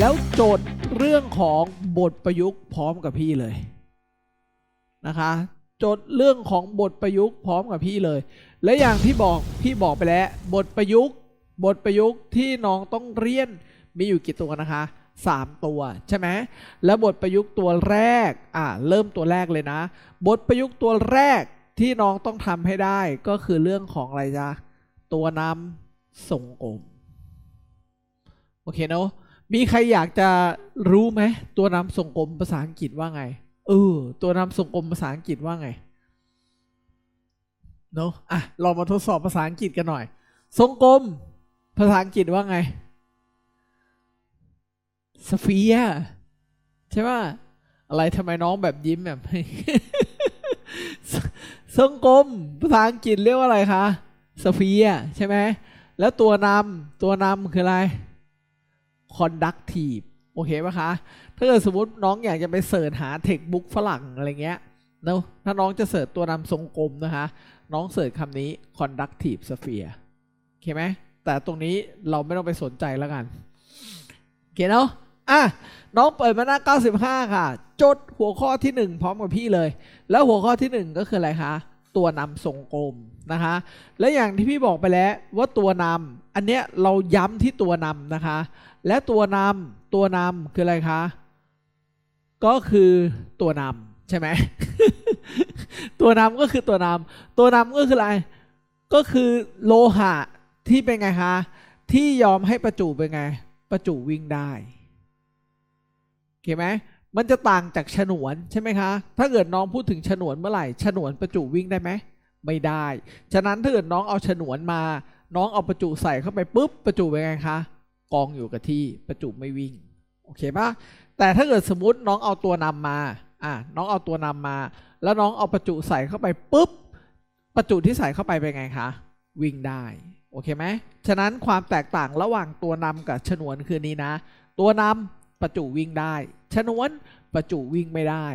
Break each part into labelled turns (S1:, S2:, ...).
S1: แล้วโจทย์เรื่องของบทประยุกต์พร้อมกับพี่เลยนะคะโจทย์เรื่องของบทประยุกต์พร้อมกับพี่เลย และอย่างที่บอกพี่บอกไปแล้ว บทประยุกต์ บทประยุกต์ที่น้องต้องเรียนมีอยู่กี่ตัวนะคะสามตัวใช่ไหมแล้วบทประยุกต์ตัวแรกอ่าเริ่มตัวแรกเลยนะ บทประยุกต์ตัวแรกที่น้องต้องทำให้ได้ก็คือเรื่องของอะไรจ๊ะตัวนำทรงกลมโอเคเนาะ มีใครอยากจะรู้ไหมตัวนำทรงกลมภาษาอังกฤษว่าไงเออตัวนำทรงกลมภาษาอังกฤษว่าไงเนาะอะเรามาทดสอบภาษาอังกฤษกันหน่อย ทรงกลม ภาษาอังกฤษว่าไงสเฟียใช่ป่ะอะไรทำไมน้องแบบยิ้มแบบทรงกลม ภาษาอังกฤษเรียกว่าอะไรคะสเฟียใช่ไหมแล้วตัวนำตัวนำคืออะไร conductive โอเคปะคะ ถ้าเกิดสมมติน้องอยากจะไปเสิร์ชหาเทคบุ๊กฝรั่งอะไรเงี้ยเนอะถ้าน้องจะเสิร์ชตัวนำทรงกลมนะคะ น้องเสิร์ชคำนี้ conductive sphere โอเคไหม แต่ตรงนี้เราไม่ต้องไปสนใจแล้วกันโอเคเนาะอะน้องเปิดมาหน้า 95 ค่ะ จดหัวข้อที่ 1 พร้อมกับพี่เลย แล้วหัวข้อที่ 1 ก็คืออะไรคะ ตัวนำทรงกลมนะคะ และอย่างที่พี่บอกไปแล้วว่าตัวนำอันเนี้ยเราย้ำที่ตัวนำนะคะ และตัวนำตัวนำคืออะไรคะ ก็คือตัวนำใช่ไหมตัวนำก็คือตัวนำตัวนำก็คืออะไร ก็คือโลหะที่เป็นไงคะ ที่ยอมให้ประจุเป็นไง ประจุวิ่งได้โอเคไหม มันจะต่างจากฉนวนใช่ไหมคะ ถ้าเกิดน้องพูดถึงฉนวนเมื่อไหร่ฉนวนประจุวิ่งได้ไหมไม่ได้ ฉะนั้นถ้าเกิดน้องเอาฉนวนมา น้องเอาประจุใส่เข้าไปปุ๊บประจุเป็นไงคะกองอยู่กับที่ประจุไม่วิ่งโอเคปะแต่ถ้าเกิดสมมติน้องเอาตัวนำมาอะน้องเอาตัวนำมา แล้วน้องเอาประจุใส่เข้าไปปุ๊บประจุที่ใส่เข้าไปเป็นไงคะวิ่งได้โอเคไหมฉะนั้นความแตกต่างระหว่างตัวนำกับฉนวนคือนี้นะ ตัวนำประจุวิ่งได้ ฉนวนประจุวิ่งไม่ได้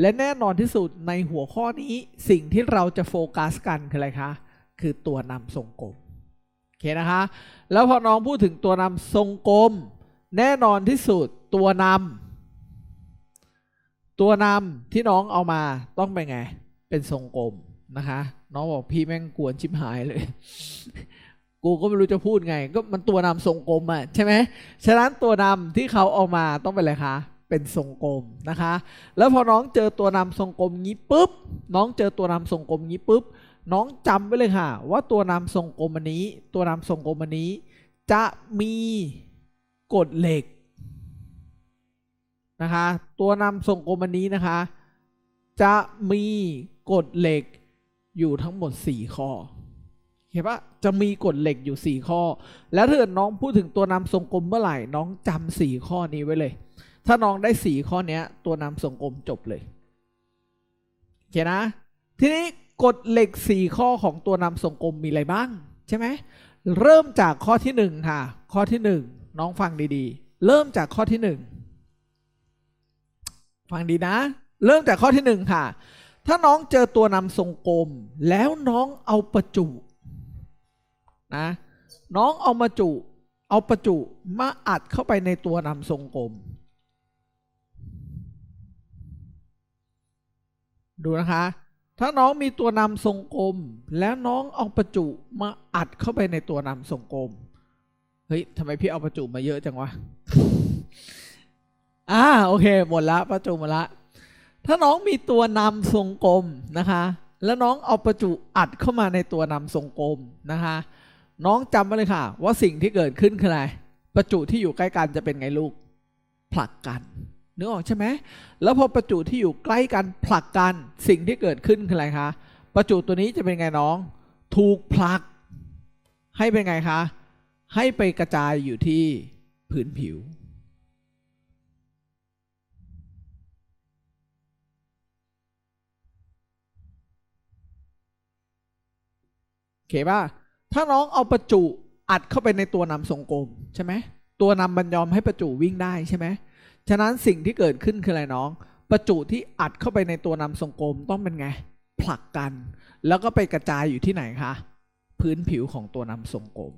S1: และแน่นอนที่สุดในหัวข้อนี้สิ่งที่เราจะโฟกัสกันคืออะไรคะคือตัวนำทรงกลมโอเคนะคะแล้วพอน้องพูดถึงตัวนำทรงกลม แน่นอนที่สุดตัวนำตัวนำที่น้องเอามาต้องเป็นไงเป็นทรงกลมนะคะน้องบอกพี่แม่งกวนชิบหายเลย กูก็ไม่รู้จะพูดไง ก็มันตัวนำทรงกลมอะใช่ไหมฉะนั้นตัวนำที่เขาเอามาต้องเป็นอะไรคะ เป็นทรงกลมนะคะ แล้วพอน้องเจอตัวนำทรงกลมงี้ปุ๊บ น้องเจอตัวนำทรงกลมงี้ปุ๊บ น้องจำไว้เลยค่ะ ว่าตัวนำทรงกลมอันนี้ ตัวนำทรงกลมอันนี้ จะมีกฎเหล็กนะคะ ตัวนำทรงกลมอันนี้นะคะ จะมีกฎเหล็กอยู่ทั้งหมด 4 ข้อเห็นปะจะมีกฎเหล็กอยู่ 4 ข้อ แล้วถ้าเกิดน้องพูดถึงตัวนำทรงกลมเมื่อไหร่ น้องจำสี่ข้อนี้ไว้เลย ถ้าน้องได้สี่ข้อเนี้ยตัวนำทรงกลมจบเลยโอเคนะ ทีนี้กฎเหล็ก4ข้อของตัวนำทรงกลมมีอะไรบ้าง ใช่ไหมเริ่มจากข้อที่1ค่ะ ข้อที่1น้องฟังดีๆ เริ่มจากข้อที่1ฟังดีนะ เริ่มจากข้อที่1ค่ะ ถ้าน้องเจอตัวนำทรงกลม แล้วน้องเอาประจุนะน้องเอามาจุ เอาประจุมาอัดเข้าไปในตัวนำทรงกลม ดูนะคะ ถ้าน้องมีตัวนำทรงกลม แล้วน้องเอาประจุมาอัดเข้าไปในตัวนำทรงกลม เฮ้ยทำไมพี่เอาประจุมาเยอะจังวะอ่าโอเคหมดละประจุหมดละถ้าน้องมีตัวนำทรงกลมนะคะ แล้วน้องเอาประจุอัดเข้ามาในตัวนำทรงกลมนะคะ น้องจำไว้เลยค่ะ ว่าสิ่งที่เกิดขึ้นคืออะไรประจุที่อยู่ใกล้กันจะเป็นไงลูกผลักกัน นึกออกใช่ไหมแล้วพอประจุที่อยู่ใกล้กันผลักกันสิ่งที่เกิดขึ้นคืออะไรคะประจุตัวนี้จะเป็นไงน้อง ถูกผลัก ให้เป็นไงคะให้ไปกระจายอยู่ที่ผืนผิว โอเคป่ะถ้าน้องเอาประจุอัดเข้าไปในตัวนำทรงกลมใช่ไหมตัวนำมันยอมให้ประจุวิ่งได้ใช่ไหม ฉะนั้นสิ่งที่เกิดขึ้นคืออะไรน้อง ประจุที่อัดเข้าไปในตัวนำทรงกลมต้องเป็นไง ผลักกัน แล้วก็ไปกระจายอยู่ที่ไหนคะ พื้นผิวของตัวนำทรงกลม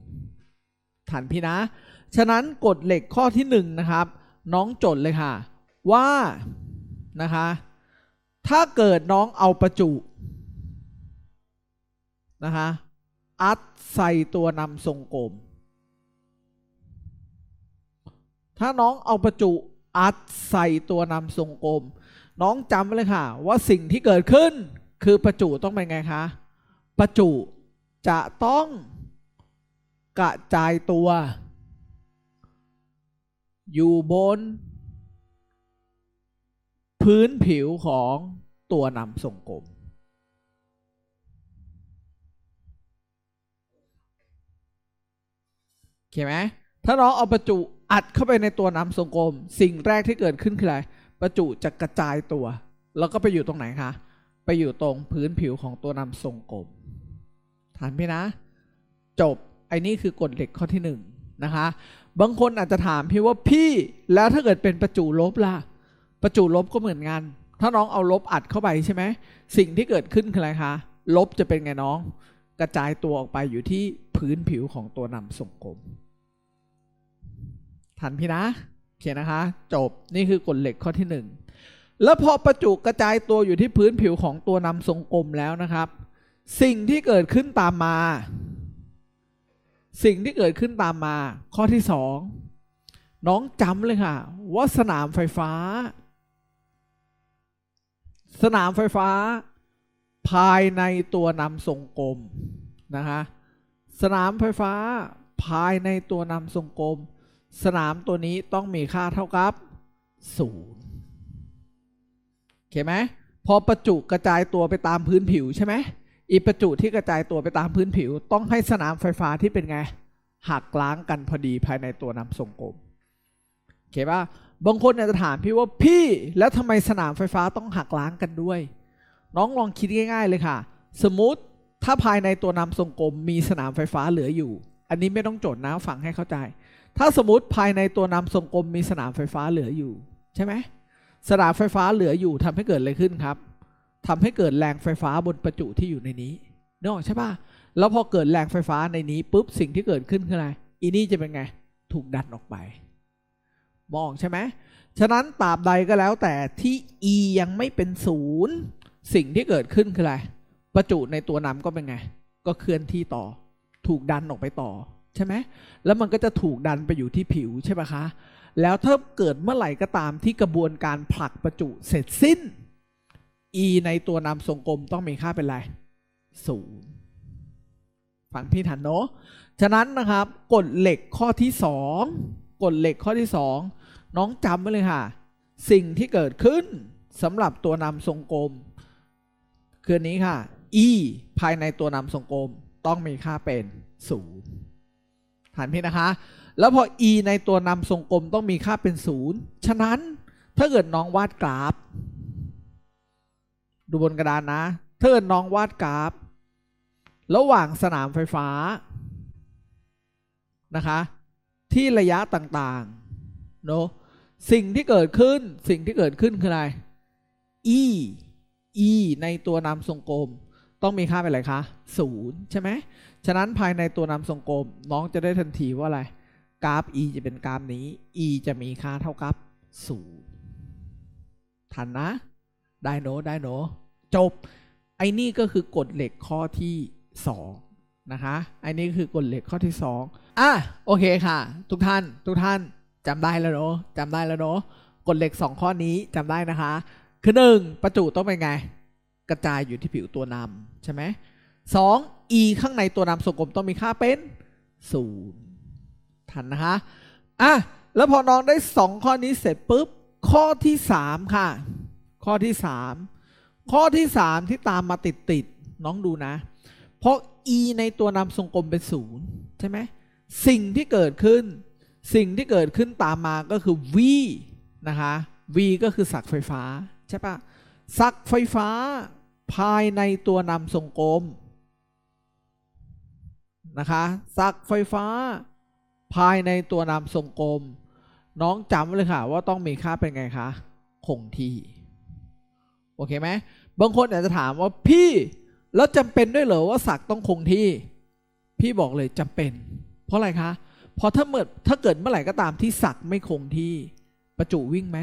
S1: ทันพี่นะ ฉะนั้นกฎเหล็กข้อที่หนึ่งนะครับ น้องจดเลยค่ะ ว่านะคะ ถ้าเกิดน้องเอาประจุนะคะอัดใส่ตัวนำทรงกลม ถ้าน้องเอาประจุ อัดใส่ตัวนำทรงกลม น้องจำไว้เลยค่ะ ว่าสิ่งที่เกิดขึ้น คือประจุต้องเป็นไงคะ ประจุจะต้องกระจายตัว อยู่บน พื้นผิวของตัวนำทรงกลมโอเคไหมถ้าน้องเอาประจุ อัดเข้าไปในตัวนำทรงกลม สิ่งแรกที่เกิดขึ้นคืออะไรประจุจะกระจายตัว แล้วก็ไปอยู่ตรงไหนคะ ไปอยู่ตรงพื้นผิวของตัวนำทรงกลมถามพี่นะ จบไอ้นี่คือกฎเหล็กข้อที่หนึ่งนะคะ บางคนอาจจะถามพี่ว่าพี่แล้วถ้าเกิดเป็นประจุลบล่ะ ประจุลบก็เหมือนกัน ถ้าน้องเอาลบอัดเข้าไปใช่ไหมสิ่งที่เกิดขึ้นคืออะไรคะ ลบจะเป็นไงน้อง กระจายตัวออกไปอยู่ที่พื้นผิวของตัวนำทรงกลม ทันพี่นะโอเคนนะคะ จบนี่คือกฎเหล็กข้อที่หนึ่งแล้วพอประจุกระจายตัวอยู่ที่พื้นผิวของตัวนำทรงกลมแล้วนะครับ สิ่งที่เกิดขึ้นตามมา สิ่งที่เกิดขึ้นตามมา ข้อที่สองน้องจำเลยค่ะ ว่าสนามไฟฟ้า สนามไฟฟ้า ภายในตัวนำทรงกลมนะคะสนามไฟฟ้าภายในตัวนำทรงกลม สนามตัวนี้ต้องมีค่าเท่ากับศูนย์โอเคไหมพอประจุกระจายตัวไปตามพื้นผิวใช่ไหมอีประจุที่กระจายตัวไปตามพื้นผิว ต้องให้สนามไฟฟ้าที่เป็นไงหักล้างกันพอดีภายในตัวนำทรงกลมโอเคป่ะบางคนอาจจะถามพี่ว่าพี่แล้วทำไมสนามไฟฟ้าต้องหักล้างกันด้วย น้องลองคิดง่าย ๆ เลยค่ะ สมมติถ้าภายในตัวนำทรงกลมมีสนามไฟฟ้าเหลืออยู่ อันนี้ไม่ต้องโจทย์นะฟังให้เข้าใจ ถ้าสมมติภายในตัวนำทรงกลมมีสนามไฟฟ้าเหลืออยู่ใช่ไหมสนามไฟฟ้าเหลืออยู่ทำให้เกิดอะไรขึ้นครับทำให้เกิดแรงไฟฟ้าบนประจุที่อยู่ในนี้นึกออกใช่ปะแล้วพอเกิดแรงไฟฟ้าในนี้ปุ๊บสิ่งที่เกิดขึ้นคืออะไรอีนี่จะเป็นไงถูกดันออกไป มองใช่ไหมฉะนั้นตราบใดก็แล้วแต่ที่ e ยังไม่เป็นศูนย์สิ่งที่เกิดขึ้นคืออะไรประจุในตัวนำก็เป็นไง ก็เคลื่อนที่ต่อ ถูกดันออกไปต่อ ใช่ไหมแล้วมันก็จะถูกดันไปอยู่ที่ผิวใช่ไหมคะ แล้วถ้าเกิดเมื่อไหร่ก็ตามที่กระบวนการผลักประจุเสร็จสิ้น e ในตัวนำทรงกลมต้องมีค่าเป็นอะไรศูนย์ฟังพี่ทันเนาะฉะนั้นนะครับกฎเหล็กข้อที่สองกฎเหล็กข้อที่สองน้องจำไว้เลยค่ะ สิ่งที่เกิดขึ้นสำหรับตัวนำทรงกลม คือนนี้ค่ะ e ภายในตัวนำทรงกลมต้องมีค่าเป็นศูนย์ ฐานพี่นะคะ แล้วพอ e ในตัวนำทรงกลมต้องมีค่าเป็นศูนย์ฉะนั้นถ้าเกิดน้องวาดกราฟ ดูบนกระดานนะ ถ้าเกิดน้องวาดกราฟ ระหว่างสนามไฟฟ้านะคะ ที่ระยะต่างๆเนาะสิ่งที่เกิดขึ้นสิ่งที่เกิดขึ้นคืออะไร e e ในตัวนำทรงกลม ต้องมีค่าเป็นอะไรคะศูนย์ใช่ไหมฉะนั้นภายในตัวนำทรงกลมน้องจะได้ทันทีว่าอะไร กราฟ e จะเป็นกราฟนี้ e จะมีค่าเท่ากับศูนย์ทันนะ ได้โนได้โนจบ ไอ้นี่ก็คือกฎเหล็กข้อที่สองนะคะไอ้นี่คือกฎเหล็กข้อที่สองอะโอเคค่ะ ทุกท่านทุกท่านจำได้แล้วเนาะจำได้แล้วเนาะกฎเหล็กสองข้อนี้จำได้นะคะ คือหนึ่งประจุต้องเป็นไง กระจายอยู่ที่ผิวตัวนำใช่ไหมสอง e ข้างในตัวนำทรงกลมต้องมีค่าเป็นศูนย์ทันนะคะ อะ แล้วพอน้องได้สองข้อนี้เสร็จปุ๊บ ข้อที่สามค่ะ ข้อที่สามข้อที่สามที่ตามมาติดติดๆน้องดูนะ เพราะ e ในตัวนำทรงกลมเป็นศูนย์ใช่ไหม สิ่งที่เกิดขึ้น สิ่งที่เกิดขึ้นตามมาก็คือ v นะคะ v ก็คือสักไฟฟ้า ใช่ปะ สักไฟฟ้าภายในตัวนำทรงกลมนะคะสักไฟฟ้าภายในตัวนำทรงกลม น้องจำเลยค่ะ ว่าต้องมีค่าเป็นไงคะคงที่โอเคไหมบางคนอาจจะถามว่าพี่แล้วจำเป็นด้วยเหรอว่าสักต้องคงที่ พี่บอกเลยจำเป็น เพราะอะไรคะเพราะถ้าเมื่อถ้าเกิดเมื่อไหร่ก็ตามที่สักไม่คงที่ประจุวิ่งไหม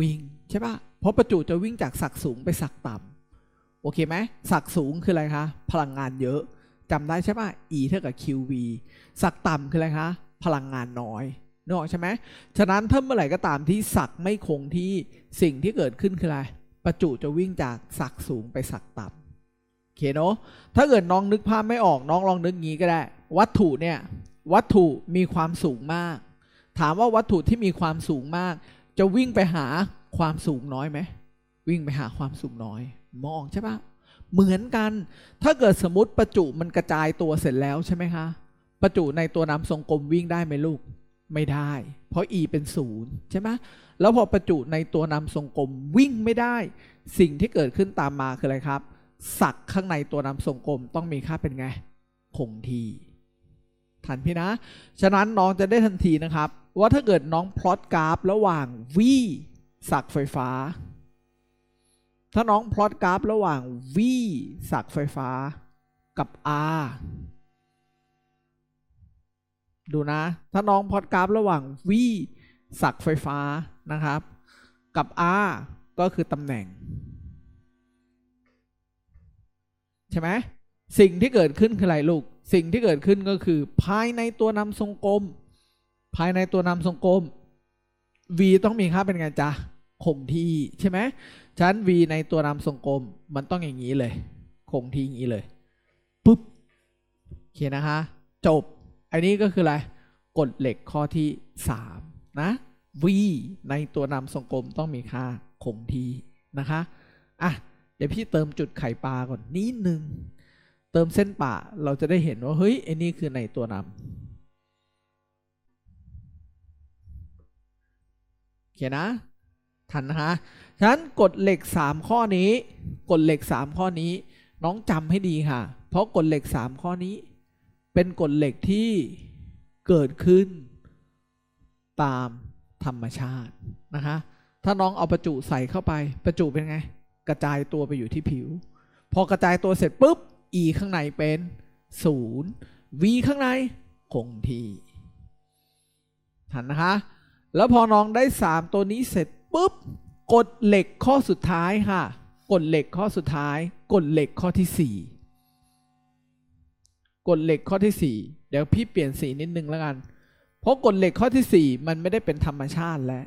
S1: วิ่งใช่ปะเพราะประจุจะวิ่งจากศักย์สูงไปศักย์ต่ำโอเคไหมศักย์สูงคืออะไรคะพลังงานเยอะจำได้ใช่ปะ E เท่ากับ QV ศักย์ต่ำคืออะไรคะพลังงานน้อยนึกออกใช่ไหมฉะนั้นถ้าเมื่อไหร่ก็ตามที่ศักย์ไม่คงที่สิ่งที่เกิดขึ้นคืออะไร ประจุจะวิ่งจากศักย์สูงไปศักย์ต่ำโอเคเนาะถ้าเกิดน้องนึกภาพไม่ออกน้องลองนึกงี้ก็ได้ วัตถุเนี่ยวัตถุมีความสูงมาก ถามว่าวัตถุที่มีความสูงมาก จะวิ่งไปหาความสูงน้อยไหมวิ่งไปหาความสูงน้อย มองใช่ปะเหมือนกัน ถ้าเกิดสมมติประจุมันกระจายตัวเสร็จแล้วใช่ไหมคะ ประจุในตัวนำทรงกลมวิ่งได้ไหมลูก ไม่ได้ เพราะ e เป็นศูนย์ใช่ไหมแล้วพอประจุในตัวนำทรงกลมวิ่งไม่ได้ สิ่งที่เกิดขึ้นตามมาคืออะไรครับศักข้างในตัวนำทรงกลมต้องมีค่าเป็นไง คงที่ทันพี่นะ ฉะนั้นน้องจะได้ทันทีนะครับ ว่าถ้าเกิดน้องพลอตกราฟระหว่าง v ศักไฟฟ้า ถ้าน้องพลอตกราฟระหว่าง v ศักไฟฟ้ากับ r ดูนะ ถ้าน้องพลอตกราฟระหว่าง v ศักไฟฟ้านะครับ กับ r ก็คือตำแหน่ง ใช่ไหมสิ่งที่เกิดขึ้นคืออะไรลูก สิ่งที่เกิดขึ้นก็คือภายในตัวนำทรงกลม ภายในตัวนำทรงกลม v ต้องมีค่าเป็นไงจ๊ะคงที่ใช่ไหมฉะนั้น v ในตัวนำทรงกลมมันต้องอย่างนี้เลย คงที่อย่างนี้เลยปุ๊บโอเคนะคะ จบ อันนี้ก็คืออะไรกฎเหล็กข้อที่ 3 นะ v ในตัวนำทรงกลมต้องมีค่าคงที่นะคะอะเดี๋ยวพี่เติมจุดไข่ปลาก่อนนิดนึง เติมเส้นป่าเราจะได้เห็นว่า เฮ้ยไอ้นี่คือในตัวนำ โอเคนนะ ทันนะคะฉะนั้นกฎเหล็ก 3 ข้อนี้ กฎเหล็ก 3 ข้อนี้ น้องจำให้ดีค่ะ เพราะกฎเหล็ก 3 ข้อนี้ เป็นกฎเหล็กที่เกิดขึ้น ตามธรรมชาตินะคะ ถ้าน้องเอาประจุใส่เข้าไป ประจุเป็นไง กระจายตัวไปอยู่ที่ผิว พอกระจายตัวเสร็จปุ๊บ e ข้างในเป็นศูนย์ v ข้างในคงที่ทันนะคะ แล้วพอน้องได้ 3 ตัวนี้เสร็จปุ๊บกฎเหล็กข้อสุดท้ายค่ะกฎเหล็กข้อสุดท้ายกฎเหล็กข้อที่ 4กฎเหล็กข้อที่ 4 เดี๋ยวพี่เปลี่ยนสีนิดนึงแล้วกัน เพราะกฎเหล็กข้อที่ 4 มันไม่ได้เป็นธรรมชาติแล้ว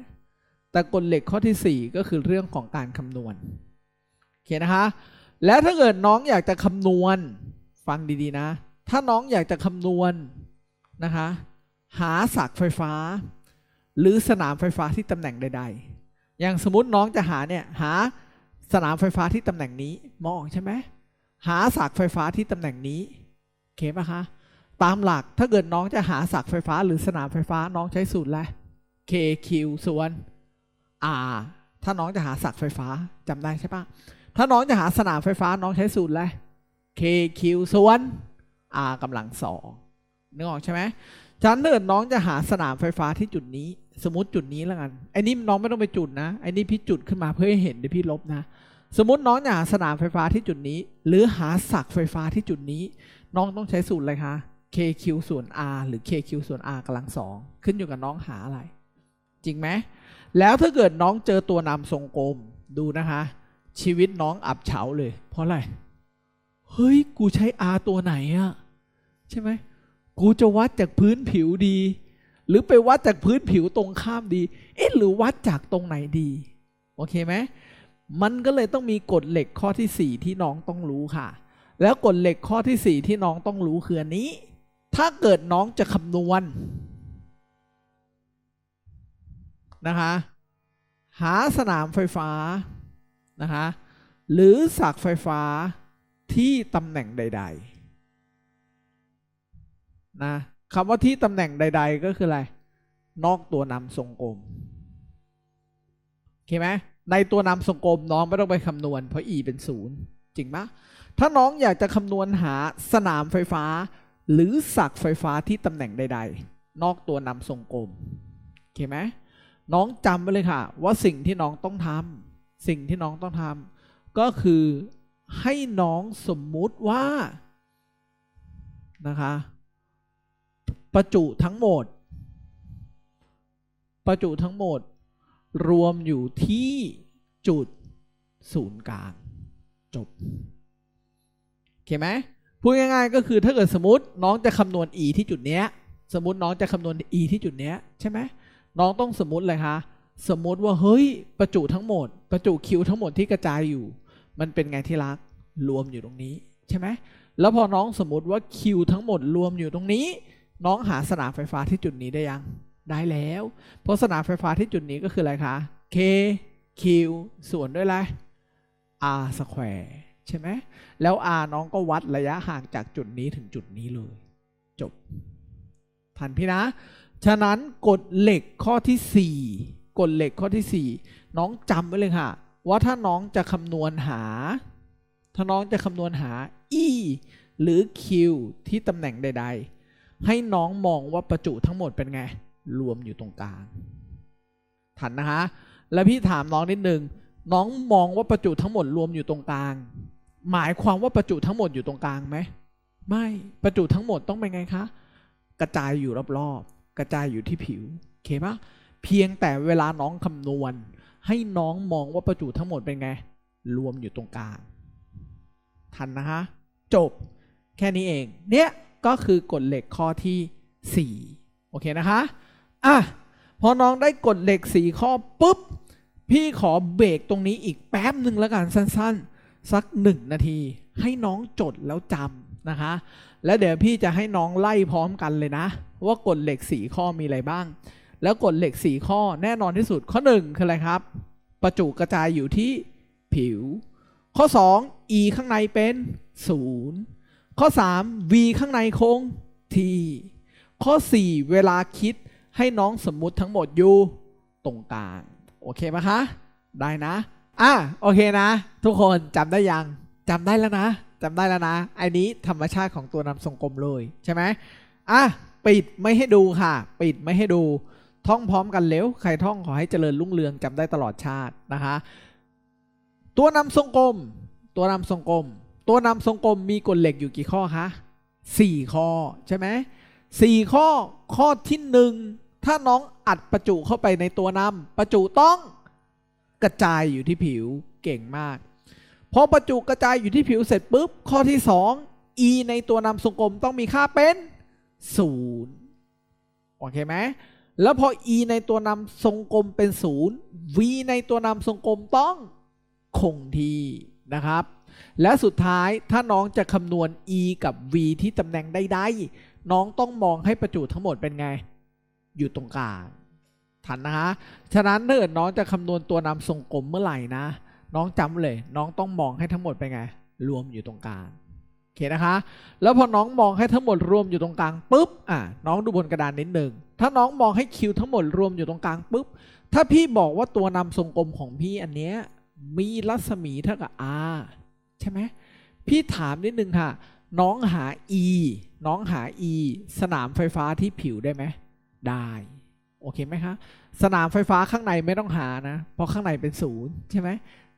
S1: แต่กฎเหล็กข้อที่ 4 ก็คือเรื่องของการคำนวณโอเคนะคะ แล้วถ้าเกิดน้องอยากจะคำนวณฟังดีๆนะ ถ้าน้องอยากจะคำนวณนะคะ หาศักไฟฟ้า หรือสนามไฟฟ้าที่ตำแหน่งใด ๆ อย่างสมมติน้องจะหาเนี่ยหาสนามไฟฟ้าที่ตำแหน่งนี้มองใช่ไหมหาศักไฟฟ้าที่ตำแหน่งนี้โอเคปะคะตามหลักถ้าเกิดน้องจะหาศักไฟฟ้าหรือสนามไฟฟ้าน้องใช้สูตรอะไร KQ ส่วน R ถ้าน้องจะหาศักไฟฟ้าจำได้ใช่ปะถ้าน้องจะหาสนามไฟฟ้าน้องใช้สูตรอะไร KQ ส่วน R กำลังสองนึกออกใช่ไหม ฉะนันถ้าเกิดน้องจะหาสนามไฟฟ้าที่จุดนี้ สมมติจุดนี้แล้วกันไอ้นี่น้องไม่ต้องไปจุดนะไอ้นี่พี่จุดขึ้นมาเพื่อให้เห็นเดี๋ยวพี่ลบนะ สมมติน้องอยากหาสนามไฟฟ้าที่จุดนี้ หรือหาศักย์ไฟฟ้าที่จุดนี้ น้องต้องใช้สูตรอะไรคะ KQ ส่วน R หรือ KQ ส่วน R กำลังสองขึ้นอยู่กับน้องหาอะไร จริงไหมแล้วถ้าเกิดน้องเจอตัวนามทรงกลมดูนะคะ ชีวิตน้องอับเฉาเลย เพราะอะไรเฮ้ยกูใช้ R ตัวไหนอะใช่ไหม กูจะวัดจากพื้นผิวดี หรือไปวัดจากพื้นผิวตรงข้ามดี เอ๊ะหรือวัดจากตรงไหนดี โอเคไหมมันก็เลยต้องมีกฎเหล็กข้อที่ 4 ที่น้องต้องรู้ค่ะ แล้วกฎเหล็กข้อที่ 4 ที่น้องต้องรู้คืออันนี้ ถ้าเกิดน้องจะคำนวณนะคะหาสนามไฟฟ้านะคะหรือศักไฟฟ้าที่ตำแหน่งใด ๆ นะคำว่าที่ตำแหน่งใด ๆ ก็คืออะไร นอกตัวนำทรงกลมโอเคไหมในตัวนำทรงกลมน้องไม่ต้องไปคำนวณ เพราะ e เป็นศูนย์จริงปะถ้าน้องอยากจะคำนวณหาสนามไฟฟ้า หรือศักย์ไฟฟ้าที่ตำแหน่งใด ๆ นอกตัวนำทรงกลมโอเคไหมน้องจำไว้เลยค่ะ ว่าสิ่งที่น้องต้องทำสิ่งที่น้องต้องทำก็คือให้น้องสมมุติว่านะคะ ประจุทั้งหมด ประจุทั้งหมด รวมอยู่ที่จุดศูนย์กลางจบโอเคไหมพูดง่ายๆก็คือถ้าเกิดสมมติน้องจะคำนวณ e ที่จุดเนี้ย สมมติน้องจะคำนวณ e ที่จุดเนี้ยใช่ไหมน้องต้องสมมติเลยคะสมมติว่าเฮ้ยประจุทั้งหมด ประจุคิวทั้งหมดที่กระจายอยู่ มันเป็นไงที่รักรวมอยู่ตรงนี้ใช่ไหมแล้วพอน้องสมมติว่าคิวทั้งหมดรวมอยู่ตรงนี้ น้องหาสนามไฟฟ้าที่จุดนี้ได้ยัง ได้แล้ว เพราะสนามไฟฟ้าที่จุดนี้ก็คืออะไรคะ k q ส่วนด้วยอะไร r สแควร์ใช่ไหมแล้ว r น้องก็วัดระยะห่างจากจุดนี้ถึงจุดนี้เลย จบ ทันพี่นะ ฉะนั้นกฎเหล็กข้อที่ 4 กฎเหล็กข้อที่ 4 น้องจำไว้เลยค่ะ ว่าถ้าน้องจะคำนวณหา ถ้าน้องจะคำนวณหา e หรือ q ที่ตำแหน่งใด ๆ ให้น้องมองว่าประจุทั้งหมดเป็นไง รวมอยู่ตรงกลางทันนะคะแล้วพี่ถามน้องนิดนึงน้องมองว่าประจุทั้งหมดรวมอยู่ตรงกลาง หมายความว่าประจุทั้งหมดอยู่ตรงกลางไหมไม่ประจุทั้งหมดต้องเป็นไงคะกระจายอยู่รอบๆกระจายอยู่ที่ผิวโอเคปะเพียงแต่เวลาน้องคำนวณ ให้น้องมองว่าประจุทั้งหมดเป็นไง รวมอยู่ตรงกลาง ทันนะคะจบแค่นี้เอง เนี่ย ก็คือกฎเหล็กข้อที่4โอเคนะคะอะพอน้องได้กฎเหล็กสีข้อปุ๊บ พี่ขอเบรกตรงนี้อีกแป๊บหนึ่งแล้วกันสั้นๆ สักหนึ่งนาที ให้น้องจดแล้วจำนะคะ แล้วเดี๋ยวพี่จะให้น้องไล่พร้อมกันเลยนะ ว่ากฎเหล็กสีข้อมีอะไรบ้าง แล้วกฎเหล็กสีข้อแน่นอนที่สุดข้อหนึ่งคืออะไรครับ ประจุกระจายอยู่ที่ผิว ข้อ 2 e ข้างในเป็น 0 ข้อ 3 v ข้างในโค้ง t ข้อ 4 เวลาคิดให้น้องสมมุติทั้งหมดอยู่ตรงกลาง โอเคไหมคะ ได้นะ อะ โอเคนะ ทุกคนจำได้ยังจำได้แล้วนะจำได้แล้วนะไอ้นี้ธรรมชาติของตัวนำทรงกลมเลยใช่ไหมอะ ปิดไม่ให้ดูค่ะ ปิดไม่ให้ดู ท่องพร้อมกันเร็ว ใครท่องขอให้เจริญรุ่งเรืองจำได้ตลอดชาตินะคะ ตัวนำทรงกลม ตัวนำทรงกลม ตัวนำทรงกลมมีกฎเหล็กอยู่กี่ข้อคะสี่ข้อใช่ไหมสี่ข้อข้อที่หนึ่งถ้าน้องอัดประจุเข้าไปในตัวนำประจุต้องกระจายอยู่ที่ผิวเก่งมากพอประจุกระจายอยู่ที่ผิวเสร็จปุ๊บข้อที่สอง e ในตัวนำทรงกลมต้องมีค่าเป็นศูนย์โอเคไหมแล้วพอ e ในตัวนำทรงกลมเป็นศูนย์ v ในตัวนำทรงกลมต้องคงที่นะครับ และสุดท้ายถ้าน้องจะคำนวณ e กับ v ที่ตำแหน่งใดๆน้องต้องมองให้ประจุทั้งหมดเป็นไง อยู่ตรงกลางทันนะคะฉะนั้นถ้าเกิดน้องจะคำนวณตัวนำทรงกลมเมื่อไหร่นะ น้องจำเลย น้องต้องมองให้ทั้งหมดเป็นไง รวมอยู่ตรงกลางโอเคนะคะ แล้วพอน้องมองให้ทั้งหมดรวมอยู่ตรงกลางปุ๊บอะน้องดูบนกระดานนิดหนึ่งถ้าน้องมองให้คิวทั้งหมดรวมอยู่ตรงกลางปุ๊บถ้าพี่บอกว่าตัวนำทรงกลมของพี่อันเนี้ยมีรัศมีเท่ากับ r ใช่ไหมพี่ถามนิดนึงค่ะ น้องหา e น้องหา e สนามไฟฟ้าที่ผิวได้ไหมได้โอเคไหมคะสนามไฟฟ้าข้างในไม่ต้องหานะ เพราะข้างในเป็นศูนย์ใช่ไหม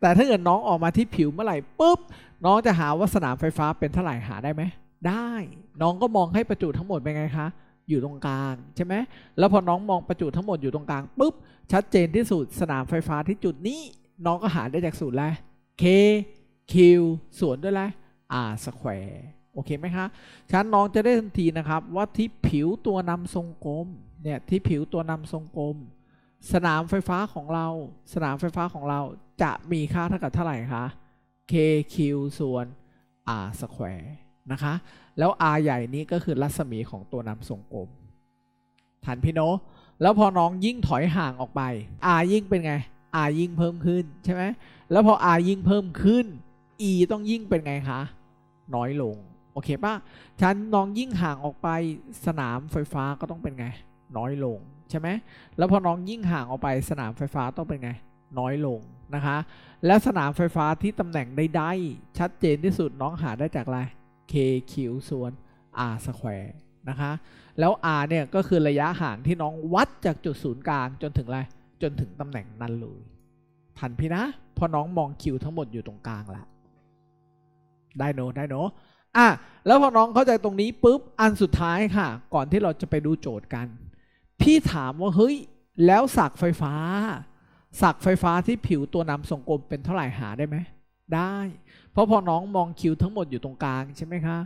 S1: แต่ถ้าเกิดน้องออกมาที่ผิวเมื่อไหร่ปุ๊บน้องจะหาว่าสนามไฟฟ้าเป็นเท่าไหร่หาได้ไหมได้ น้องก็มองให้ประจุทั้งหมดเป็นไงคะอยู่ตรงกลางใช่ไหมแล้วพอน้องมองประจุทั้งหมดอยู่ตรงกลางปุ๊บชัดเจนที่สุดสนามไฟฟ้าที่จุดนี้ น้องก็หาได้จากสูตรแล้ว k q ส่วนด้วยอะไร r สแควร์โอเคไหมคะฉะนั้นน้องจะได้ทันทีนะครับว่าที่ผิวตัวนำทรงกลมเนี่ยที่ผิวตัวนำทรงกลม สนามไฟฟ้าของเรา สนามไฟฟ้าของเราจะมีค่าเท่ากับเท่าไหร่คะ k q ส่วน r สแควร์นะคะ แล้ว r ใหญ่นี้ก็คือรัศมีของตัวนำทรงกลมทันพี่โนตแล้วพอน้องยิ่งถอยห่างออกไป r ยิ่งเป็นไง r ยิ่งเพิ่มขึ้นใช่ไหมแล้วพอ r ยิ่งเพิ่มขึ้น e ต้องยิ่งเป็นไงคะ น้อยลง โอเคปะฉันน้องยิ่งห่างออกไปสนามไฟฟ้าก็ต้องเป็นไง น้อยลงใช่ไหมแล้วพอน้องยิ่งห่างออกไปสนามไฟฟ้าต้องเป็นไง น้อยลงนะคะ และสนามไฟฟ้าที่ตำแหน่งใดๆชัดเจนที่สุดน้องหาได้จากอะไร k q ส่วน r สแควร์นะคะ แล้ว r เนี่ยก็คือระยะห่างที่น้องวัดจากจุดศูนย์กลางจนถึงอะไรจนถึงตำแหน่งนั้นเลยทันพี่นะ พอน้องมองคิวทั้งหมดอยู่ตรงกลางแล้ว ได้โนได้โนอะแล้วพอน้องเข้าใจตรงนี้ปุ๊บอันสุดท้ายค่ะ ก่อนที่เราจะไปดูโจทย์กัน พี่ถามว่าเฮ้ยแล้วสักไฟฟ้าศักไฟฟ้าที่ผิวตัวนำทรงกลมเป็นเท่าไหร่หาได้ไหมได้ เพราะพอน้องมองคิวทั้งหมดอยู่ตรงกลางใช่ไหมคะ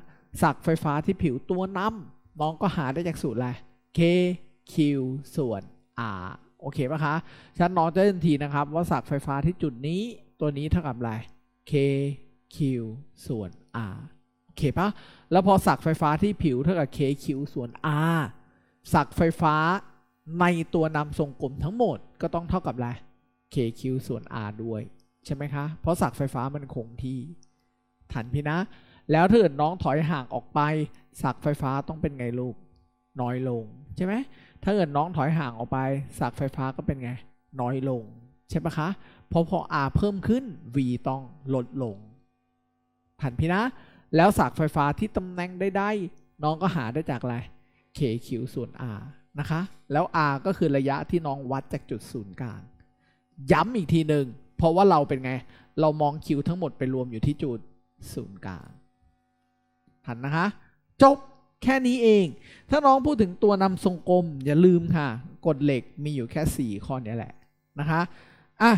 S1: ศักไฟฟ้าที่ผิวตัวนำน้องก็หาได้จากสูตรอะไร K Q ส่วน R โอเคปะคะฉันน้องจะได้ทันทีนะครับ ว่าศักไฟฟ้าที่จุดนี้ตัวนี้เท่ากับอะไร K Q ส่วน R โอเคปะแล้วพอศักไฟฟ้าที่ผิวเท่ากับ K Q ส่วน R ศักไฟฟ้าในตัวนำทรงกลมทั้งหมดก็ต้องเท่ากับอะไร KQ ส่วน R ด้วย ใช่ไหมคะ เพราะศักไฟฟ้ามันคงที่ทันพี่นะ แล้วถ้าเกิดน้องถอยห่างออกไปศักไฟฟ้าต้องเป็นไงลูก น้อยลง ใช่ไหมถ้าเกิดน้องถอยห่างออกไปศักไฟฟ้าก็เป็นไง น้อยลง ใช่ปะคะ เพราะพอ R เพิ่มขึ้น V ต้องลดลง ทันพี่นะ แล้วศักไฟฟ้าที่ตำแหน่งได้ได้น้องก็หาได้จากอะไร KQ ส่วน R นะคะ แล้ว R ก็คือระยะที่น้องวัดจากจุดศูนย์กลาง ย้ำอีกทีหนึ่งเพราะว่าเราเป็นไง เรามองคิวทั้งหมดไปรวมอยู่ที่จุดศูนย์กลางทันนะคะ จบแค่นี้เอง ถ้าน้องพูดถึงตัวนำทรงกลมอย่าลืมค่ะ กฎเหล็กมีอยู่แค่ 4 ข้อเนี้ยแหละนะคะ อะ